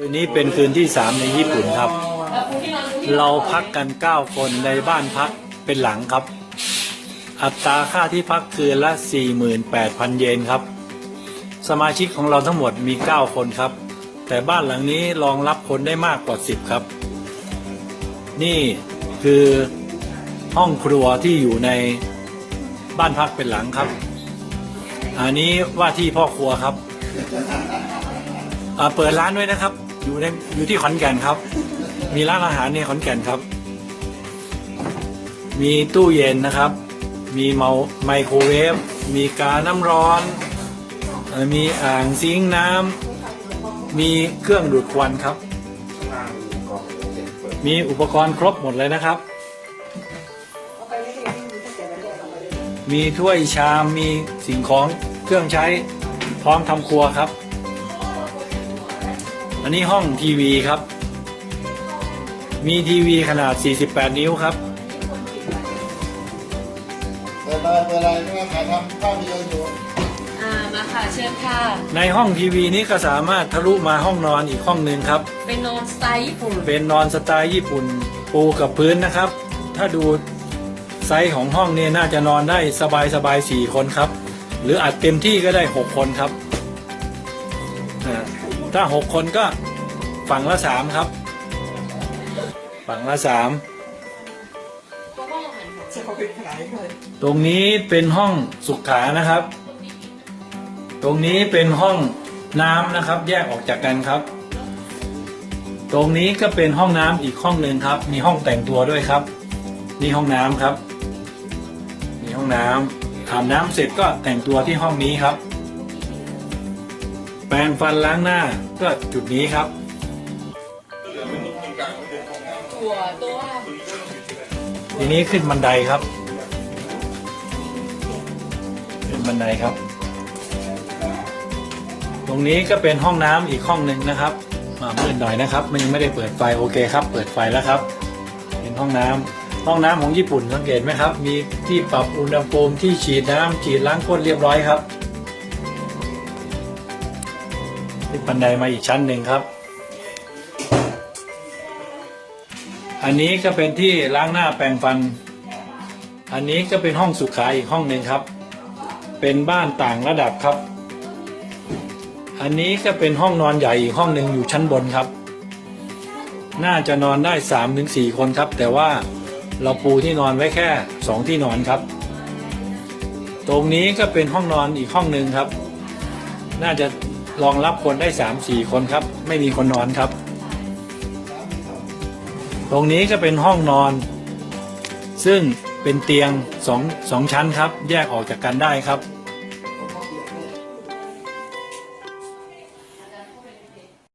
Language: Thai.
คืนนี้เป็นคืนที่สามในญี่ปุ่นครับ เราพักกัน 9 คนในบ้านพักเป็นหลังครับ อัตราค่าที่พักคืนละ 48,000 เยนครับ สมาชิกของเราทั้งหมดมี 9 คนครับ แต่บ้านหลังนี้รองรับคนได้มากกว่า 10 ครับ นี่คือห้องครัวที่อยู่ในบ้านพักเป็นหลังครับ อันนี้ว่าที่พ่อครัวครับเปิดร้านด้วยนะครับ อยู่ในอยู่ที่ขอนแก่นครับ มีร้านอาหารในขอนแก่นครับ มีตู้เย็นนะครับ มีเมาไมโครเวฟ มีกาน้ำร้อน มีอ่างซิงน้ำ มีเครื่องดูดควันครับ มีอุปกรณ์ครบหมดเลยนะครับ มีถ้วยชาม มีสิ่งของเครื่องใช้พร้อมทำครัวครับ อันนี้ห้องทีวีครับ มีทีวีขนาด 48 นิ้วครับ เปิดอะไรเปิดอะไรนี่ว่าถ่ายทำภาพยนตร์อยู่อ่ามาค่ะเชิญค่ะ ในห้องทีวีนี้ก็สามารถทะลุมาห้องนอนอีกห้องหนึ่งครับ เป็นนอนสไตล์ญี่ปุ่นเป็นนอนสไตล์ญี่ปุ่นปูกับพื้นนะครับ ถ้าดูไซส์ของห้องเนี่ยน่าจะนอนได้สบายสบายๆสี่คนครับ หรืออาจเต็มที่ก็ได้หกคนครับอ่า ถ้าหกคนก็ฝั่งละสามครับ ฝั่งละสามตรงนี้เป็นห้องสุขานะครับ ตรงนี้เป็นห้องน้ำนะครับ แยกออกจากกันครับ ตรงนี้ก็เป็นห้องน้ำอีกห้องหนึ่งครับ มีห้องแต่งตัวด้วยครับ นี่ห้องน้ำครับ มีห้องน้ำอาบน้ำเสร็จก็แต่งตัวที่ห้องนี้ครับ แปรงฟันล้างหน้าก็จุดนี้ครับ ตัวตัวทีนี้ขึ้นบันไดครับ ขึ้นบันไดครับ ตรงนี้ก็เป็นห้องน้ำอีกห้องหนึ่งนะครับ มามืดหน่อยนะครับ มันยังไม่ได้เปิดไฟโอเคครับ เปิดไฟแล้วครับ เป็นห้องน้ำห้องน้ำของญี่ปุ่นสังเกตไหมครับ มีที่ปรับอุณหภูมิที่ฉีดน้ำฉีดล้างก้นเรียบร้อยครับ ขึ้นบันไดมาอีกชั้นหนึ่งครับ อันนี้ก็เป็นที่ล้างหน้าแปรงฟัน อันนี้ก็เป็นห้องสุขาอีกห้องหนึ่งครับ เป็นบ้านต่างระดับครับ อันนี้ก็เป็นห้องนอนใหญ่อีกห้องหนึ่งอยู่ชั้นบนครับ น่าจะนอนได้3าถึงสคนครับ แต่ว่าเราปูที่นอนไว้แค่ 2 ที่นอนครับ ตรงนี้ก็เป็นห้องนอนอีกห้องหนึ่งครับ น่าจะ รองรับคนได้ 3-4 คนครับ ไม่มีคนนอนครับ ตรงนี้ก็เป็นห้องนอน ซึ่งเป็นเตียงสองสองชั้นครับ แยกออกจากกันได้ครับ